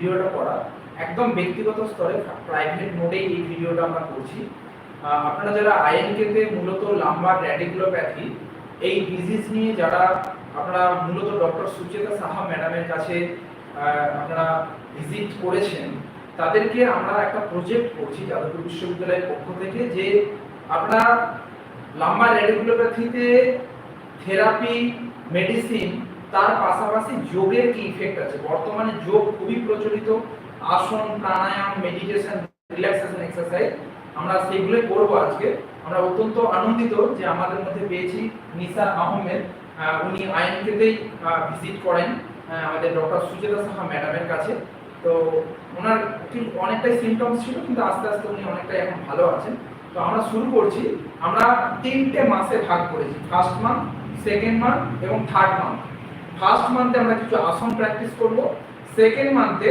ভিডিওটা করা একদম ব্যক্তিগত স্তরে প্রাইভেট মোডেই এই ভিডিওটা আমরা করছি। আপনারা যারা আইএনকেতে মূলত লাম্বার র্যাডিকুলোপ্যাথি এই ডিজিজ নিয়ে যারা আপনারা মূলত ডক্টর সুচেতা সাহা ম্যাডামের কাছে আপনারা ভিজিট করেছেন, তাদেরকে আমরা একটা প্রজেক্ট করছি যাদবপুর বিশ্ববিদ্যালয়ের পক্ষ থেকে যে আপনারা লাম্বার র্যাডিকুলোপ্যাথিতে থেরাপি মেডিসিন তার পাশাপাশি যোগের কি ইফেক্ট আছে? বর্তমানে যোগ খুবই প্রচলিত। আসন প্রাণায়াম মেডিটেশন রিল্যাক্সেশন এক্সারসাইজ আমরা সেগুলোই করব আজকে। আমরা অত্যন্ত আনন্দিত যে আমাদের মধ্যে পেয়েছি নিসা আহমেদ। আহ, উনি আইনকেতেই ভিজিট করেন আমাদের ডক্টর সুচেতা সাহা ম্যাডামের কাছে। তো ওনার অনেকটাই সিমটমস ছিল কিন্তু আস্তে আস্তে উনি অনেকটাই এখন ভালো আছেন। তো আমরা শুরু করছি। আমরা তিনটে মাসে ভাগ করেছি। ফার্স্ট মান্থ সেকেন্ড মান্থ এবং থার্ড মান্থ ফার্স্ট মান্থে আমরা কিছু আসন প্র্যাকটিস করব সেকেন্ড মান্থে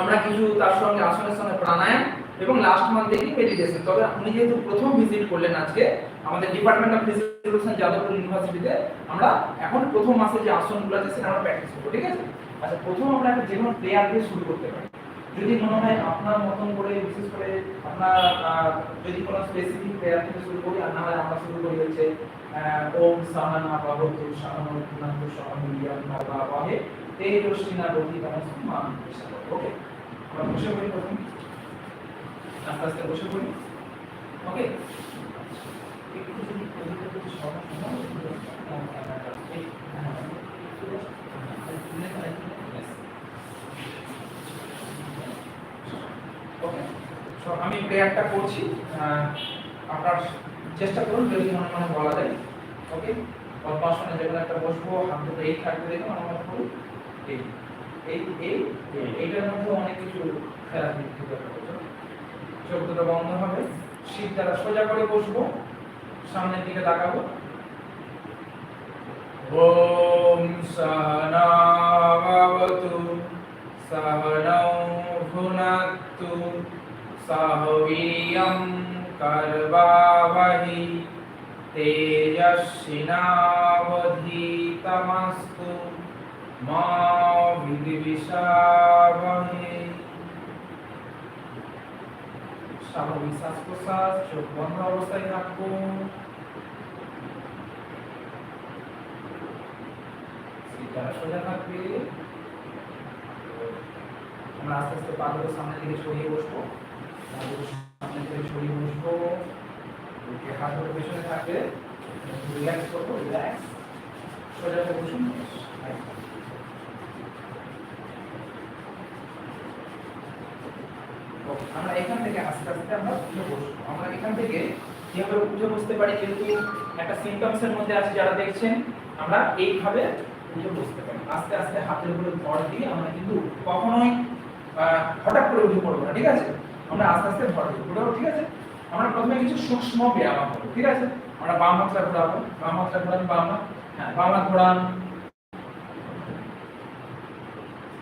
আমরা কিছু তার সঙ্গে আসনের সঙ্গে প্রাণায়াম এবং লাস্ট মান্থে কি মেডিটেশন তবে আপনি যেহেতু প্রথম ভিজিট করলেন আজকে, আমাদের ডিপার্টমেন্ট অফ ফিজিক্যাল যাদবপুর ইউনিভার্সিটিতে আমরা এখন প্রথম মাসে যে আসনগুলো আছে সেটা আমরা প্র্যাকটিস করব, ঠিক আছে? আচ্ছা প্রথম আমরা একটা যে কোনো প্লেয়ার দিয়ে শুরু করতে পারি। যদি মনে হয় আপনার মতন করে, বিশেষ করে আপনার যদি কোনো স্পেসিফিক প্রেয়ার থেকে শুরু করি, আর নাহলে আমরা শুরু করি হচ্ছে ওম সাহানা ভগবতু সাহানো পুনাতু সহমিলিয়াম নবা বাহে এই রশ্মিনা রবি তমস মান ওকে আমরা বসে পড়ি প্রথম। আস্তে আস্তে বসে পড়ি। ওকে একটু যদি প্রযুক্তি কিছু সহজ হয়, একটু, আহ, আহ, এই, হ্যাঁ, Yes. ওকে সো আমি প্রেয়ারটা করছি আহ, আপনার চেষ্টা করুন যদি মনে মনে বলা যায় ওকে পদ্মাসনে যেগুলো একটা বসবো হাত দুটো এই থাকবে দেখুন আমার মনে করুন এই এই এই এইটার মধ্যে অনেক কিছু খেলা চোখ দুটো বন্ধ হবে শীত দ্বারা সোজা করে বসবো সামনের দিকে তাকাবো ॐ सहनावतु सहनौ भुनक्तु सह वीर्यं कर्वावहि तेजस्विनावधीतमस्तु मा विद्विषावहे স্বাভাবিক শ্বাস প্রশ্বাস চোখ বন্ধ অবস্থায় থাকবো সিটটা সোজা থাকবে আমরা আস্তে আস্তে পাগুলো সামনের দিকে সরিয়ে বসবো আমরা এখান থেকে আস্তে আস্তে আমরা উঠে বসবো আমরা এখান থেকে কীভাবে উঠে বসতে পারি। যেহেতু একটা সিমটমস মধ্যে আছে, যারা দেখছেন, আমরা এইভাবে উঠে বসতে পারি। আস্তে আস্তে হাতের উপরে ভর দিয়ে আমরা কিন্তু কখনোই হঠাৎ করে উঠে পড়ব না, ঠিক আছে? আমরা আস্তে আস্তে ভর ঘুরাবো ঠিক আছে? আমরা প্রথমে কিছু সূক্ষ্ম ব্যায়াম করব ঠিক আছে? আমরা বাম হাতটা ঘোরাবো। বাম হাতটা ঘোরান বাম হাত। হ্যাঁ বাম হাত ঘোরান।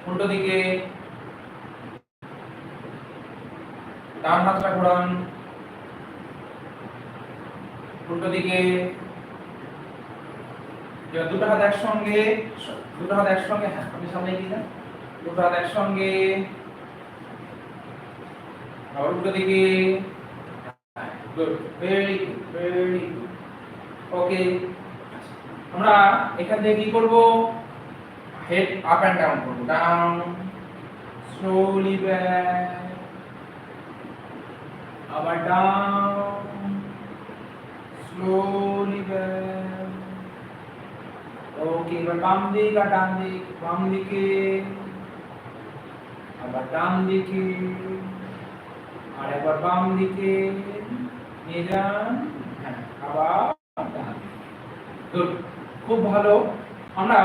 উল্টো দিকে। ডান হাতটা ঘোরান। উল্টো দিকে। দুটো হাত একসঙ্গে, দুটো হাত একসঙ্গে হ্যাঁ আপনি সামনে এগিয়ে যান দুটো হাত একসঙ্গে। আবার উল্টো দিকে গুড ভেরি ভেরি ওকে আমরা এখান থেকে কি করব? হেড আপ এন্ড ডাউন করব। ডাউন স্লোলি ব্যাক আবার ডাউন স্লোলি ব্যাক ওকে এবার বাম দিক ডান দিক। বাম দিকে, আবার ডান দিকে। আর একবার বাম দিকে নিয়ে যান হ্যাঁ আবার খুব ভালো। আমরা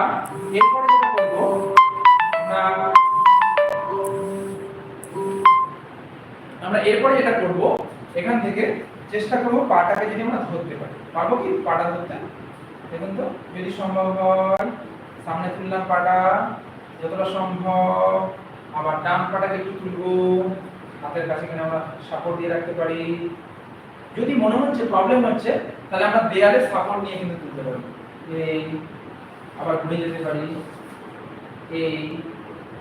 এরপরে যেটা করব, আমরা এরপরে যেটা এখান থেকে চেষ্টা করব পাটাকে যদি আমরা ধরতে পারি। পারব কি? পাটা ধরতে। দেখুন তো, যদি সম্ভব হয়, সামনে তুললাম পাটা, যতটা সম্ভব, আবার ডান পাটাকে একটু তুলবো। হাতের কাছে কিনে আমরা সাপোর্ট দিয়ে রাখতে পারি। যদি মনে হচ্ছে প্রবলেম হচ্ছে, তাহলে আমরা দেয়ালে সাপোর্ট নিয়ে কিন্তু তুলতে পারি। এই আবার ঘুরে যেতে পারি। এই,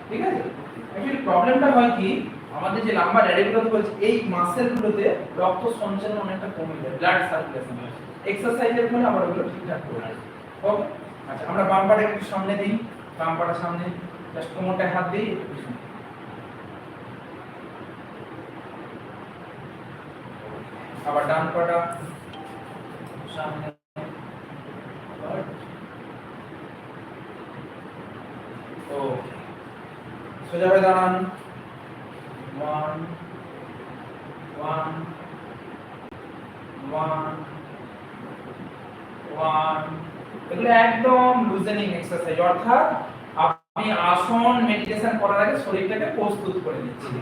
ঠিক আছে? অ্যাকচুয়ালি প্রবলেমটা হয় কি, আমাদের যে লাম্বার রেডিগুলোতে বলছে, এই মাসেলগুলোতে রক্ত সঞ্চালন অনেকটা কমে যায় ব্লাড সার্কুলেশন এক্সারসাইজের ফলে আবার ওগুলো ঠিকঠাক করে ওকে আচ্ছা আমরা বাম পাটা একটু সামনে দিই। বাম সামনে জাস্ট কোমরটায় হাত দিই, একটু আবার ডান পাটা। সামনে। ও। সোজা হয়ে দাঁড়ান। One one one one. এগুলো একদম লুজেনিং এক্সারসাইজ অর্থাৎ আপনি আসন মেডিটেশন করার আগে শরীরটাকে প্রস্তুত করে নিচ্ছি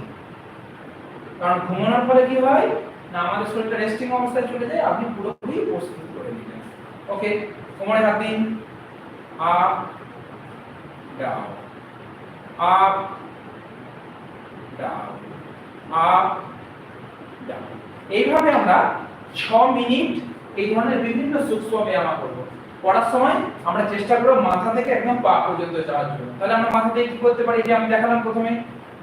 কারণ ঘুমানোর ফলে কি হয়? না, আমাদের শরীরটা রেস্টিং অবস্থায় চলে যায়, আপনি পুরোপুরি প্রস্তুত করে নিলেন। ওকে কোমরে হাত দিন up, down up down up, down. এইভাবে আমরা ছ মিনিট এই ধরনের বিভিন্ন সূক্ষ্ম ব্যায়াম করব। পড়ার সময় আমরা চেষ্টা করব মাথা থেকে একদম পা পর্যন্ত যাওয়ার জন্য। তাহলে আমরা মাথা থেকে কি করতে পারি? যে আমি দেখালাম প্রথমে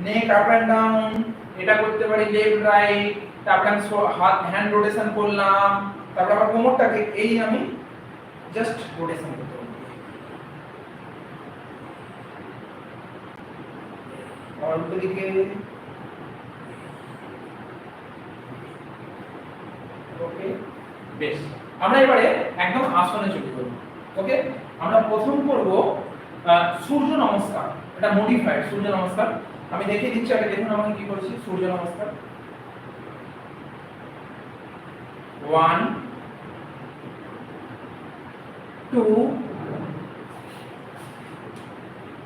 নেক আপ এন্ড ডাউন এটা করতে পারি লেফট রাইট তারপরে আমি হাত হ্যান্ড রোটেশন করলাম। তারপর আবার কোমরটাকে এই আমি জাস্ট রোটেশন করতে ওকে। বেশ। আমরা এবারে একদম আসনে চলে যাব। ওকে? আমরা প্রথম করব সূর্য নমস্কার। এটা মডিফাইড সূর্য নমস্কার। আমি দেখিয়ে দিচ্ছি, আগে দেখুন আমাকে কি করছি, সূর্য নমস্কার। One two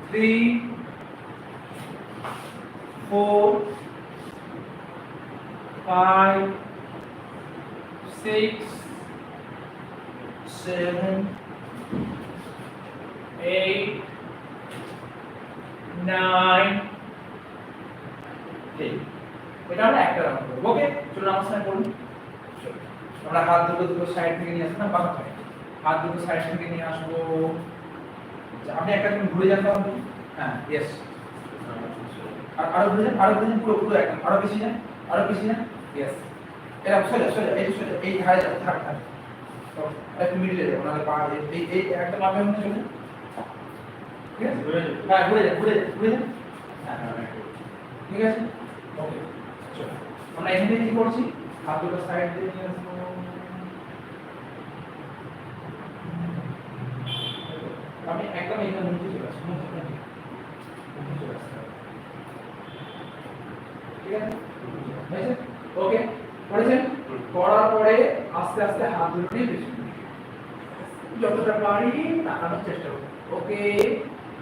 three four, five, six, seven, eight, nine, ten. এটা আমরা একটা রাউন্ড করবো ওকে চলুন আমার সাথে করুন চলুন। আমরা হাত দুটো দুটো সাইড থেকে নিয়ে আসব না বাঁকা পায়ে হাত দুটো সাইড থেকে নিয়ে আসব আপনি একটা দিন ঘুরে যান তাহলে হ্যাঁ ইয়েস আর আরও বুঝেন আরও বুঝেন পুরো পুরো একদম। আরও বেশি না আরও বেশি না ইয়েস এরা সোজা সোজা এই সোজা এই হাই যাবে থাক থাক একটু মিডিলে যাবে ওনাদের পা এই- এই একটা মাপের মধ্যে চলে ঠিক আছে? হ্যাঁ ঘুরে যান ঘুরে যান ঘুরে যান। হ্যাঁ, হ্যাঁ, হ্যাঁ। ঠিক আছে? ওকে চলো। আমরা এখানে কি করছি? হাত দুটো সাইড দিয়ে নিয়ে আসব আমি একদম এখানে মুখে চলে ঠিক আছে? ওকে? করেছেন? করার পরে আস্তে আস্তে হাত নিয়ে যতটা পারি তাকানোর চেষ্টা করব। ওকে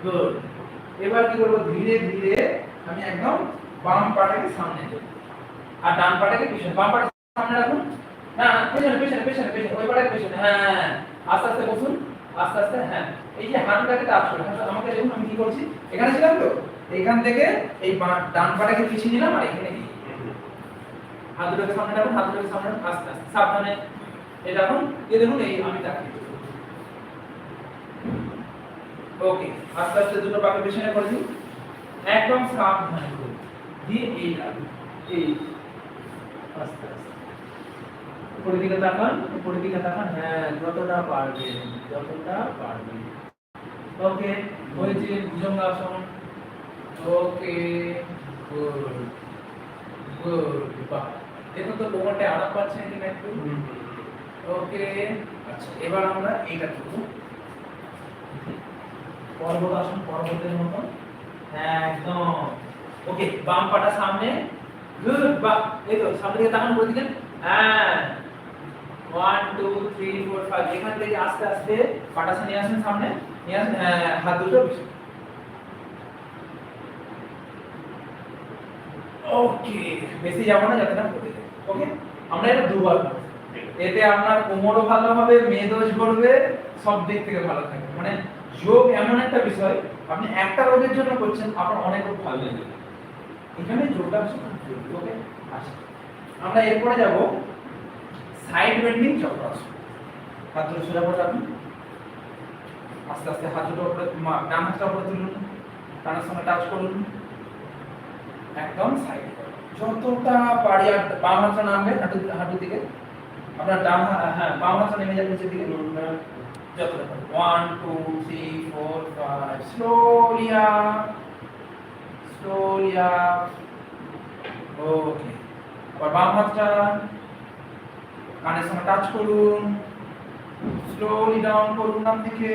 গুড এবার কি করব? ধীরে ধীরে আমি একদম বাম পাটাকে সামনে দেবো আর ডান পাটাকে পিছনে। বাম পাটা সামনে রাখুন। না, পেছনে পেছনে পেছনে পেছনে ওই পাটাকে পেছনে। হ্যাঁ আস্তে আস্তে বসুন। আস্তে আস্তে হ্যাঁ। এই যে হাতটাকে টাচ করে আমাকে দেখুন আমি কি করছি? এখানে ছিলাম তো? এখান থেকে এই ডান পাটাকে পিছিয়ে নিলাম আর এখানে নিয়ে হাত দুটোকে সামনে রাখুন হাত দুটোকে সামনে রাখুন, আস্তে আস্তে, সাবধানে। এই রাখুন, এই দেখুন, এই আমি তাকিয়ে ওকে, আস্তে আস্তে দুটো পাকে পেছনে করে দিন। একদম সাবধানে করুন। দিয়ে এই রাখুন। এই, আস্তে আস্তে। উপরের দিকে তাকান, উপরের দিকে তাকান হ্যাঁ যতটা পারবেন যতটা পারবেন। ওকে হয়েছে ভুজঙ্গাসন ওকে গুড গুড দেখুন তো কোমরটা আরাম পাচ্ছেন কিনা একটু? ওকে আচ্ছা এবার আমরা এইটা করব পর্বত আসন পর্বতের মতো হ্যাঁ একদম। ওকে, বাম পাটা সামনে। গুড, বাহ, এই তো, সামনে দিকে তাকান করে দিলেন হ্যাঁ। One two three four five এখান থেকে আস্তে আস্তে পাটাসা নিয়ে আসেন সামনে। হাত দুটো ওকে বেশি যাব না, যাতে না ওকে আমরা এটা দুবার এতে আপনার কোমরও ভালো হবে মেদোষ করবে সব দিক থেকে ভালো থাকবে। মানে যোগ এমন একটা বিষয়, আপনি একটা রোগের জন্য করছেন, আপনার অনেক রোগ ভালো যাবে। এখানে যোগটা ওকে আচ্ছা। আমরা এরপরে যাব সাইড বেন্ডিং চক্রাসন হাত দুটো সোজা রাখুন আস্তে আস্তে হাত দুটো উপরে ডান হাতটা উপরে তুলুন ডানের সঙ্গে টাচ করুন একদম সাইড যতটা পারি বাম হাতটা নামবে হাঁটু হাঁটু দিকে। আপনার ডান হ্যাঁ বাম হাতটা নেমে যাবে নিচের দিকে। যতটা one two three four five slowly okay আবার বাম হাতটা কানের সঙ্গে টাচ করুন। স্লোলি ডাউন করুন নাম দিকে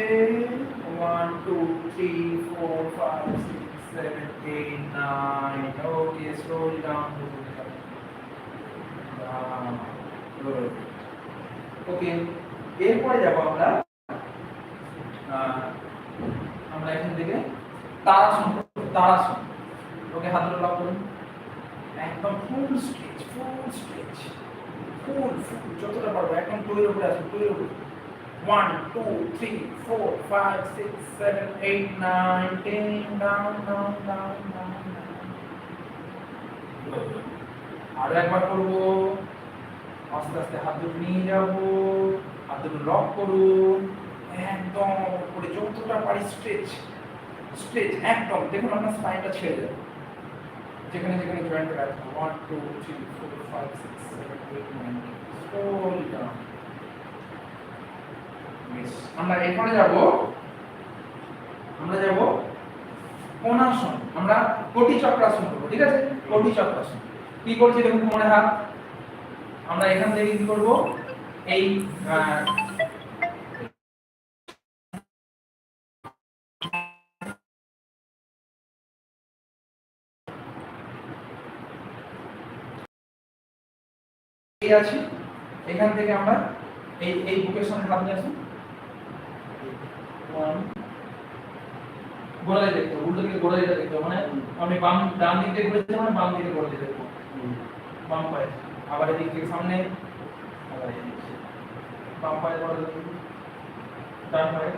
one two three four five six seven eight nine okay slowly down করুন ওকে এরপরে যাব আমরা। আমরা এখান থেকে করব, তারাসন ওকে হাতগুলো লক করুন। একদম ফুল স্ট্রেচ ফুল স্ট্রেচ ফুল যতটা পারব একদম টুয়ের উপরে আসুন টুয়ের উপরে। One two three four five six seven eight nine ten down down down down আরও একবার করব। আস্তে আস্তে হাত দুটো নিয়ে যাব। হাত দুটো লক করুন। একদম করে যতটা পারি স্ট্রেচ স্ট্রেচ একদম। দেখুন আপনার স্পাইনটা ছেড়ে যাবে। যেখানে যেখানে জয়েন্ট আছে one two three four five six seven eight nine slowly down আমরা এরপরে যাব, আমরা যাব কোণাসন, আমরা কোটি চক্রাসন করব, ঠিক আছে? কোটি চক্রাসন। কি করছি দেখুন মনে হাত আমরা এখান থেকে কি করব? এই আছি। এখান থেকে আমরা এই এই বুকের সামনে হাত নিয়ে আসুন. গোড়ালি দেখতে, উল্টো দিকে গোড়ালি দেখতে মানে আপনি বাম, ডান দিক থেকে ঘুরেছেন মানে বাম দিকে গোড়ালি দেখতে। হবে। বাম পায়ে। আবার এদিক থেকে সামনে, আবার বাম পায়ে গোড়ালি ডান পায়ে।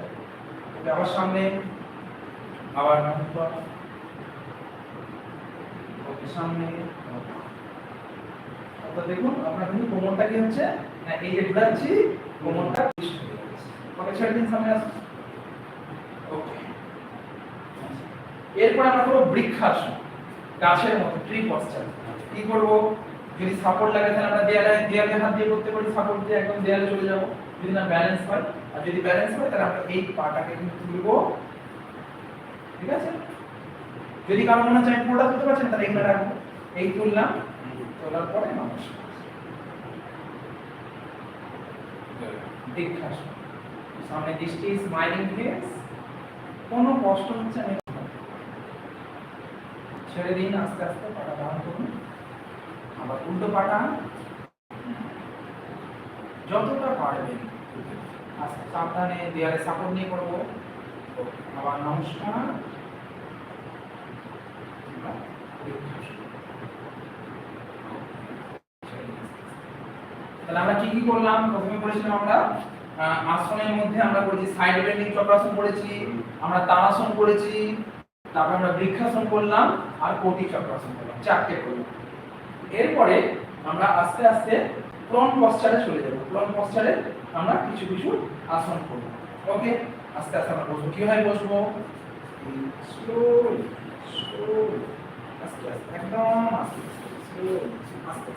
আবার সামনে, আবার ওকে, সামনে অর্থাৎ দেখুন, আপনার কিন্তু কোমরটা কি হচ্ছে? না, এই যে ঘুরাচ্ছি, কোমরটা ছেড়ে দিন, সামনে আসুন ওকে এরপর আমরা করব বৃক্ষাসন। গাছের মতো ট্রি পশ্চার কি করব? যদি সাপোর্ট লাগে তাহলে আমরা দেয়ালে দেয়ালে হাত দিয়ে করতে পারি সাপোর্ট দিয়ে একদম দেয়ালে চলে যাব। যদি না ব্যালেন্স হয়, আর যদি ব্যালেন্স হয়, তাহলে আমরা এই পাটাকে কিন্তু তুলবো। ঠিক আছে? যদি কারও মনে চাই পুরোটা তুলতে পারছেন তাহলে এখানে রাখব। এই তুললাম, তোলার পরে নমস্কার। বৃক্ষাসন। সামনে দৃষ্টি স্মাইলিং ফেস কোনো কষ্ট হচ্ছে ছেড়ে দিন, আস্তে আস্তে পাটা ডাউন করুন। আবার উল্টো পাটা যতটা পারবেন, আস্তে, সাবধানে দেয়ালে সাপোর্ট নিয়ে করব। আবার নমস্কার। তাহলে আমরা কি কি করলাম? প্রথমে করেছিলাম আমরা আসনের মধ্যে আমরা করেছি সাইড বেন্ডিং চক্রাসন করেছি আমরা তারাসন করেছি তারপর আমরা বৃক্ষাসন করলাম আর কোটি চক্রাসন করলাম, চারটে করলাম এরপরে আমরা আস্তে আস্তে প্রন পশ্চারে চলে যাব। প্রন পশ্চারে আমরা কিছু কিছু আসন করব। ওকে আস্তে আস্তে আমরা বসবো। কীভাবে বসবো? আস্তে আস্তে, একদম আস্তে আস্তে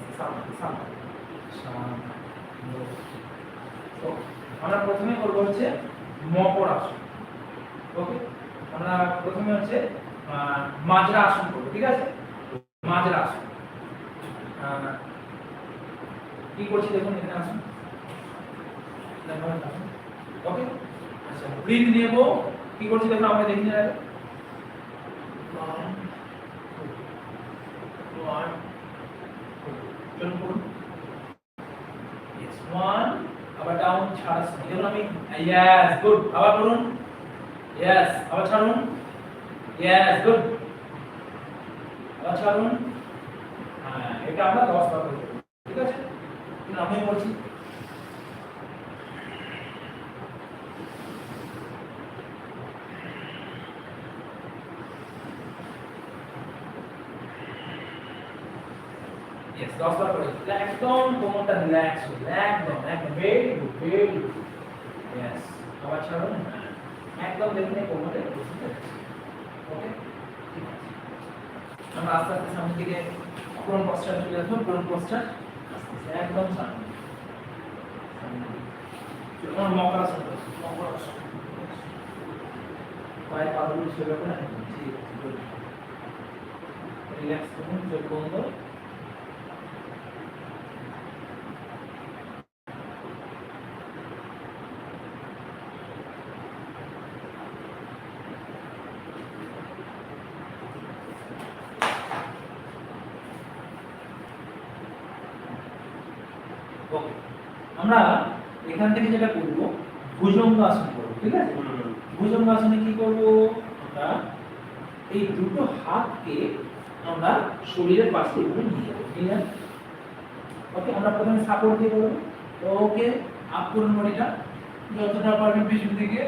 আমরা প্রথমে করব হচ্ছে মকর আসন। ওকে আমরা প্রথমে হচ্ছে মাজরা আসন করব ঠিক আছে? মাজরা আসন। কি করছি দেখুন এখানে আসুন। ওকে আচ্ছা ব্রিথ নেব। কি করছি দেখুন আমরা দেখি না আবার ডাউন ছাড়া দেখুন আমি। ইয়েস গুড আবার করুন ইয়েস আবার ছাড়ুন ইয়েস গুড আবার ছাড়ুন হ্যাঁ এটা আমরা দশ বার করব ঠিক আছে? কিন্তু আমি বলছি Yes, দশ বার করে একদম কোমরটা রিল্যাক্স হয়ে একদম একদম very good very good yes আবার ছাড়ুন একদম দেখুন এই কোমরে ওকে ঠিক আছে? আমরা আস্তে আস্তে সামনের দিকে কোন পোস্টার চলে আসব কোন পোস্টার একদম সামনে। চলো, আমার মকরাসন করো, মকরাসন। পায়ে পাগুলো করে রাখুন। ঠিক আছে. রিল্যাক্স করুন চোখ বন্ধ ওকে আমরা এখান থেকে যেটা করব ভুজঙ্গ আসন করব, ঠিক আছে? ভুজঙ্গ আসনে কি করব আমরা? এই দুটো হাতকে আমরা শরীরের পাশে এভাবে নিয়ে যাব, ঠিক আছে? ওকে, আমরা প্রথমে সাপোর্ট দিয়ে করব ওকে আপ করুন বডিটা। যতটা পারবেন পিছন দিকে।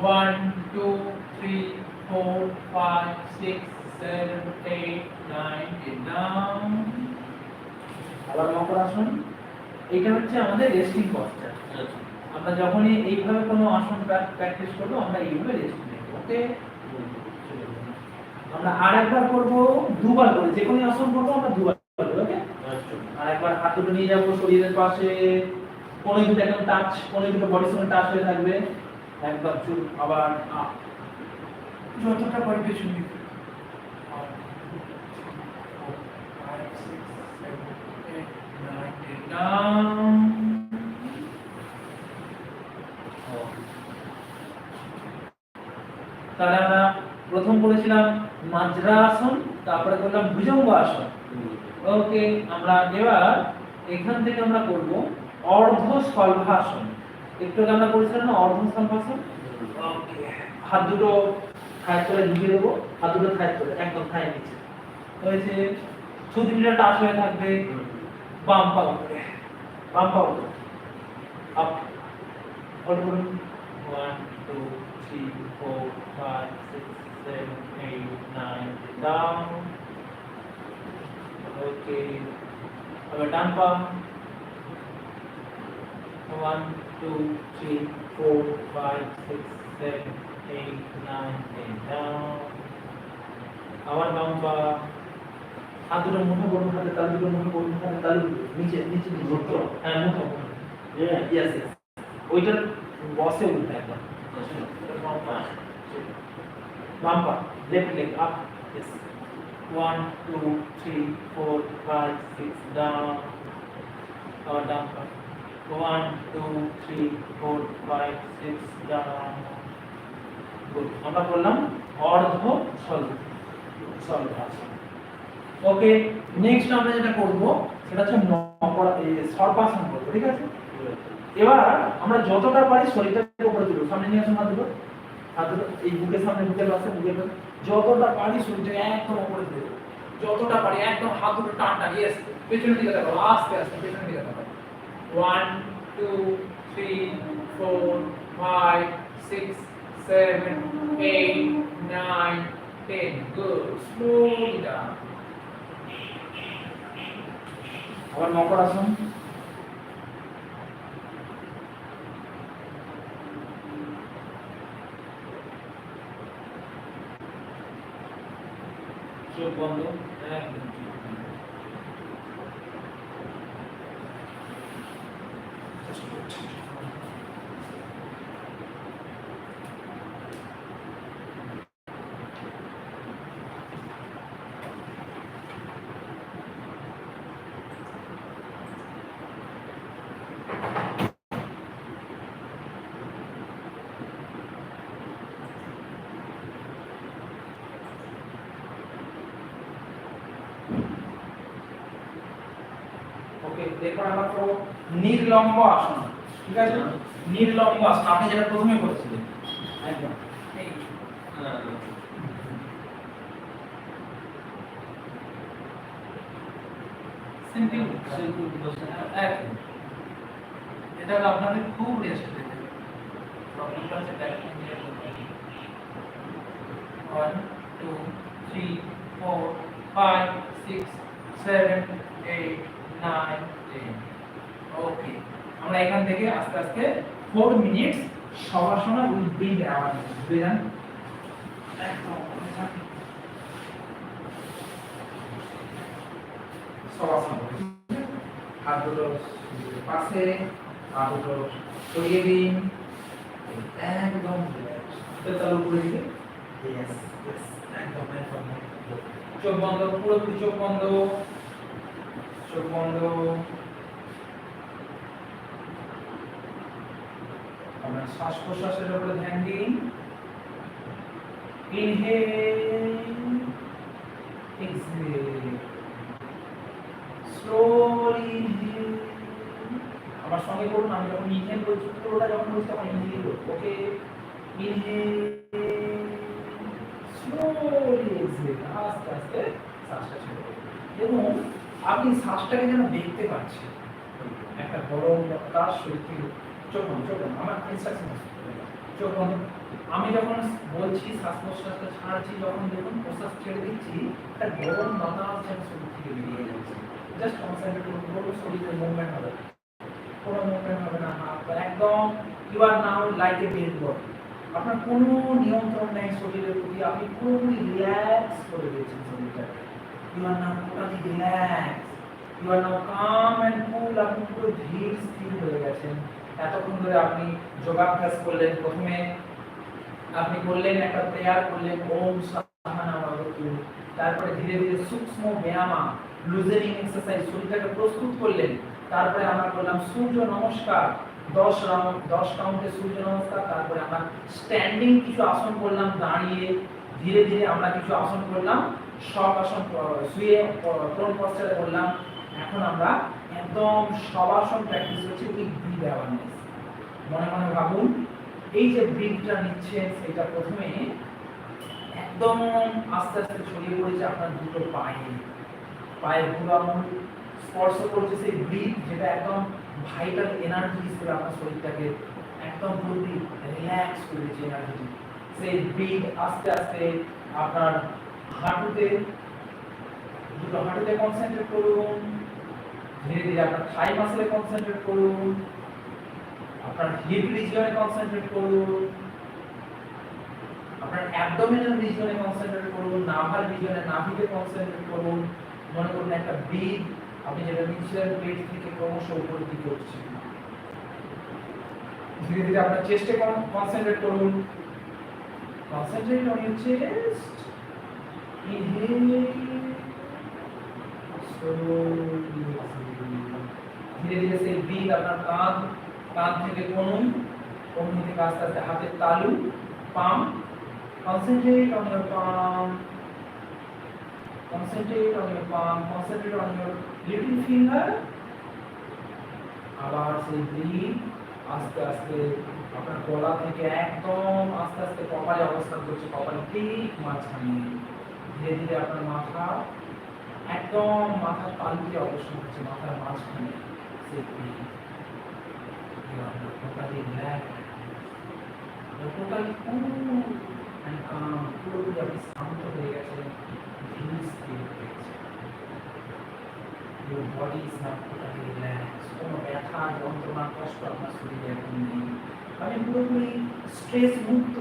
One two three four five six seven eight nine down আবার মকর আসন। এটা হচ্ছে আমাদের রেস্টিং পশ্চার আমরা যখনই এইভাবে কোনো আসন প্র্যাকটিস করব আমরা এইভাবে রেস্ট নেব ওকে? আমরা আরেকবার করব দুবার করে। যে কোনো আসন করব আমরা দুবার করব ওকে? আর একবার হাত দুটো নিয়ে যাব শরীরের পাশে। কোনো দুটো একদম টাচ কোনো দুটো বডির সঙ্গে টাচ হয়ে থাকবে। একবার চুপ আবার যতটা পারি পেছন দিকে Up, four, five, six, seven, eight, nine, ten, down. তাহলে আমরা প্রথম করেছিলাম মাজরা আসন তারপরে করলাম ভুজঙ্গ আসন ওকে আমরা এবার এখান থেকে আমরা করব অর্ধ সলভাসন একটু আমরা করেছিলাম না অর্ধ সলভাসন ওকে। হাত দুটো থায় করে ঢুকিয়ে দেবো। হাত দুটো থায় করে একদম থায় নিচে। হয়েছে। ছুটিটা টাচ হয়ে থাকবে। বাম পা উপরে বাম পা উপরে আপ অল্প করুন one two three four five six seven eight nine down okay আবার ডান পা one two three four five six seven eight nine ten down আবার বাম পা হাত দুটো মুঠো করুন হাতে তালু দুটো মুঠো করুন হাতে তালু নিচে নিচে নিচে হ্যাঁ মুঠো ইয়েস ইয়েস ওইটার বসে উঠবে একদম বাম পা left leg up yes one two three four five six down আবার ডান পা one two three four five six down আমরা করলাম অর্ধ সল সল ওকে নেক্সট আমরা যেটা করব, সেটা হচ্ছে সর্পাসন করব ঠিক আছে? এবার আমরা যতটা পারি শরীরটাকে উপরে তুলব, সামনে নিয়ে আসুন হাত দুটো। এই বুকের সামনে বুকের পাশে, বুকের যতটা পারি শরীরটাকে একদম উপরে তুলব যতটা পারি একদম হাত দুটো টান টান ইয়েস পেছনের দিকে দেখো আস্তে আস্তে পেছনের দিকে দেখো one two three four five six seven eight nine ten good slowly down আবার মকর আসন। চোখ বন্ধ একদম চোখ বন্ধ। ওকে এরপর আমরা করব নির্লম্ব আসন। ঠিক আছে? নির্লম্ব আসন। আপনি যেটা প্রথমে করেছিলেন একদম। এটা আপনাদের খুব রেস্ট দেবে one two three four five six seven eight nine okay. আমরা এখান থেকে আস্তে আস্তে ফোর মিনিটস বুঝলেন হাত দুটো পাশে পা দুটো সরিয়ে দিন। একদম করে দিন Yes, yes. একদম একদম চোখ বন্ধ পুরোপুরি চোখ বন্ধ। চোখ বন্ধ আমরা শ্বাস প্রশ্বাসের উপরে ধ্যান দিন আমার সঙ্গে করুন, আমি যখন ইনহেল বলছি, পুরোটা যখন বলছি, তখন ইনহেল ওকে? আস্তে আস্তে শ্বাসটা ছেড়ে এবং আপনি শ্বাসটাকে যেন দেখতে পাচ্ছেন। একটা গরম বাতাস শরীর থেকে আমার ইনস্ট্রাকশন আমি যখন বলছি শ্বাস প্রশ্বাসটা যখন দেখুন প্রশ্বাস ছেড়ে দিচ্ছি একটা গরম বাতাস যেন শরীর থেকে বেরিয়ে যাচ্ছে। জাস্ট পুরো শরীরের মুভমেন্ট হবে। কোনো মুভমেন্ট হবে না একদম you are now like a আপনার কোনো নিয়ন্ত্রণ নেই শরীরের প্রতি, আপনি পুরোপুরি রিল্যাক্স করে দিয়েছেন শরীরটাকে। You are now totally relax you are now calm and cool আপনি পুরো ধীর, স্থির হয়ে গেছেন। এতক্ষণ ধরে আপনি যোগাভ্যাস করলেন, প্রথমে আপনি করলেন একটা প্রেয়ার করলেন ওম তারপরে ধীরে ধীরে সূক্ষ্ম ব্যায়ামা লুজেনিং এক্সারসাইজ শরীরটাকে প্রস্তুত করলেন। তারপরে আমরা করলাম সূর্য নমস্কার। দশ রাউন্ড, দশ কাউন্টে সূর্য নমস্কার, তারপরে আমরা স্ট্যান্ডিং কিছু আসন করলাম, দাঁড়িয়ে ধীরে ধীরে আমরা কিছু আসন করলাম সব আসন শুয়ে প্রণ পশ্চারে করলাম। এখন আমরা একদম সবাসন প্র্যাকটিস করছি উইথ ব্রিথ অ্যাওয়ারনেস মনে মনে ভাবুন, এই যে ব্রিথটা নিচ্ছেন, সেটা প্রথমে একদম আস্তে আস্তে ছড়িয়ে পড়েছে আপনার দুটো পায়ে। পায়ের বুড়ো আঙুল স্পর্শ করছে সেই ব্রিথ যেটা একদম ভাইটাল এনার্জি হিসেবে আপনার শরীরটাকে একদম পুরোপুরি রিল্যাক্স করে দিচ্ছে এনার্জি সেই ব্রিথ আস্তে আস্তে আপনার হাঁটুতে, দুটো হাঁটুতে কনসেন্ট্রেট করুন। ধীরে ধীরে আপনার থাই মাসলে কনসেন্ট্রেট করুন, আপনার হিপ রিজিয়নে কনসেন্ট্রেট করুন, আপনার অ্যাবডোমিনাল রিজিয়নে কনসেন্ট্রেট করুন, নাভাল রিজিয়নে কনসেন্ট্রেট করুন। মনে করুন একটা আপনি যেটা থেকে ক্রমশ উপরের দিকে উঠছে। ধীরে ধীরে আপনার চেস্টে কনসেন্ট্রেট করুন। Concentrate on your chest inhale ধীরে ধীরে সেই ব্রিথ আপনার কাঁধ কাঁধ থেকে কনুই কনুই থেকে আস্তে আস্তে হাতের তালু, palm concentrate on your palm concentrate on your palm, concentrate on your little finger, আবার সেই ব্রিথ আস্তে আস্তে আপনার গলা থেকে একদম আস্তে আস্তে কপালে অবস্থান করছে, কপালে ঠিক মাঝখানে। ধীরে ধীরে আপনার মাথা একদম মাথার তালুতে অবস্থান করছে, মাথার মাঝখানে। সেই breath totally relax totally cool and calm পুরোপুরি আপনি শান্ত হয়ে গেছেন ধীর স্থির হয়ে গেছে Your body is not totally relaxed. পুরোপুরি স্ট্রেস মুক্ত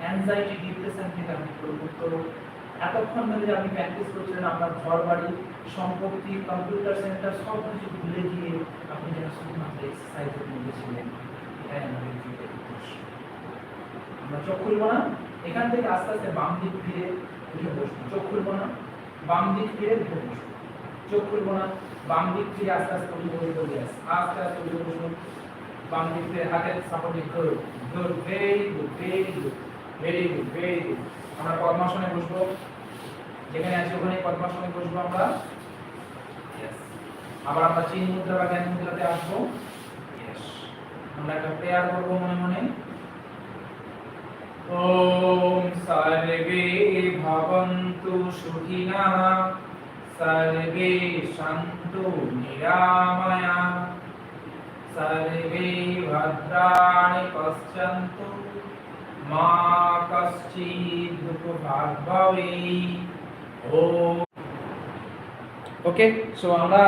অ্যাংজাইটি ডিপ্রেশন থেকে আপনি মুক্ত এতক্ষণ ধরে যে আপনি প্র্যাকটিস করছিলেন আপনার ঘর বাড়ি সম্পত্তি কম্পিউটার সেন্টার সব কিছু ভুলে গিয়ে আমরা চোখ খুলবো না এখান থেকে আস্তে আস্তে বাম দিক ফিরে উঠে বসবো চোখ খুলবো না বাম দিক ফিরে উঠে বসবো চোখ খুলবো না বাম দিক ফিরে আস্তে আস্তে উঠে বসে বসে আস আস্তে আস্তে উঠে বসবো বাম দিক ফিরে হাতের সাপোর্টে good good very good very good very good very good আমরা পদ্মাসনে বসবো যেখানে আছি ওখানে পদ্মাসনে বসবো আমরা. আবার আমরা চিন মুদ্রা বা জ্ঞান মুদ্রাতে আসব। আমরা একটা প্রেয়ার করব মনে মনে। ওম সর্বে ভবন্তু সুখিনা সর্বে সন্তু নিরাময়া সর্বে ভদ্রাণি পশ্যন্তু, মা কশ্চিৎ দুঃখভাগ ভবে ওম। ওকে সো আমরা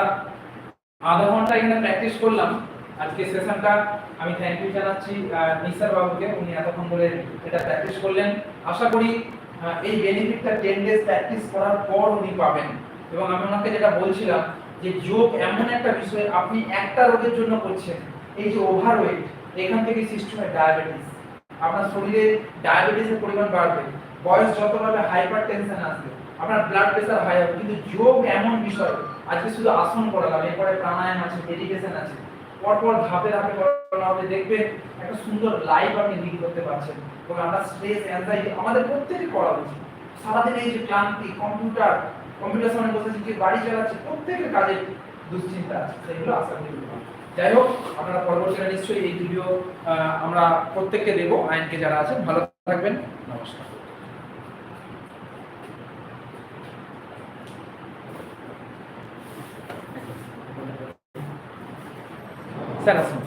আধা ঘণ্টা এখানে প্র্যাকটিস করলাম। আজকে সেশনটা আমি থ্যাংক ইউ জানাচ্ছি নিসার বাবুকে। উনি এতক্ষণ ধরে এটা প্র্যাকটিস করলেন। আশা করি এই বেনিফিটটা টেন ডেজ প্র্যাকটিস করার পর উনি পাবেন। এবং আমি ওনাকে যেটা বলছিলাম যে, যোগ এমন একটা বিষয়, আপনি একটা রোগের জন্য করছেন, এই যে ওভারওয়েট এখান থেকে সৃষ্টি হয় ডায়াবেটিস আপনার শরীরে ডায়াবেটিসের পরিমাণ বাড়বে। বয়স যত বাড়বে হাইপার টেনশন আসবে। আপনার ব্লাড প্রেশার হাই হবে। কিন্তু যোগ এমন বিষয়, আজকে শুধু আসন করালাম এরপরে প্রাণায়াম আছে মেডিটেশন আছে। পরপর ধাপে ধাপে করানো হবে দেখবেন একটা সুন্দর লাইফ আপনি লিড করতে পারছেন। এবং আমরা স্ট্রেস অ্যাংজাইটি আমাদের প্রত্যেকে করা উচিত। সারাদিন এই যে ক্লান্তি কম্পিউটার কম্পিউটার সামনে বসে যে বাড়ি চালাচ্ছে, প্রত্যেকের কাজে দুশ্চিন্তা আছে, সেগুলো আশা করি যাই হোক, আপনারা পরবর্তীতে নিশ্চয়ই এই ভিডিও আমরা প্রত্যেককে দেবো, আইনকে যারা আছেন, ভালো থাকবেন, নমস্কার। স্যার আসুন